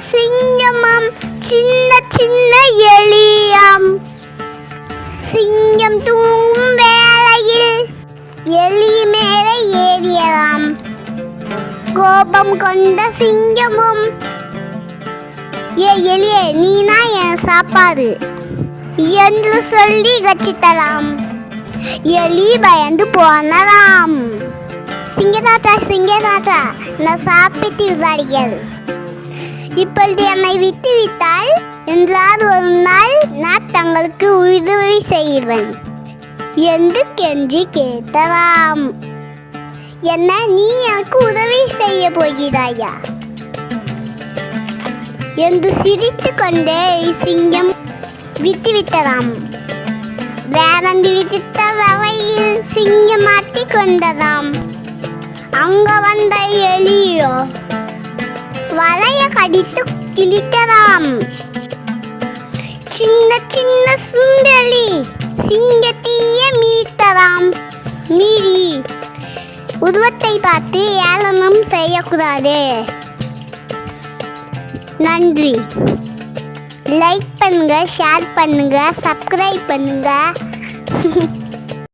சிங்கமாம் சின்ன சின்ன எலியாம். சிங்கம் தூங்கும் வேளையில் எலி மேலே ஏறியதாம். கோபம் கொண்ட சிங்கமும் ஏ எலியே நீனா என் சாப்பாடு? என்று சொல்லி கச்சித்தலாம் எலி பயந்து போனதாம். சிங்கராஜா சிங்கராஜா நான் சாப்பிட்டு விளையாடுகிறேன் இப்பொழுது என்னை விட்டுவிட்டால் என்றாவது ஒரு நாள் நான் தங்களுக்கு உதவி செய்வேன் என்று கெஞ்சி கேட்டதாம். என்ன நீ எனக்கு உதவி செய்ய போகிறாயா? என்று சிரித்து கொண்டே சிங்கம் விட்டுவிட்டதாம். வேறந்து விதித்த வகையில் சிங்கம் மாட்டிக் கொண்டதாம். அங்க வந்த எலியோ வலைய கடித்து கிழித்ததாம். சின்ன சின்ன சுண்டலி சிங்கத்தீய மீட்டதாம் மீறி உருவத்தை பார்த்து ஏளனம் செய்யக்கூடாது. நன்றி. லைக் பண்ணுங்க ஷேர் பண்ணுங்க சப்ஸ்கிரைப் பண்ணுங்க.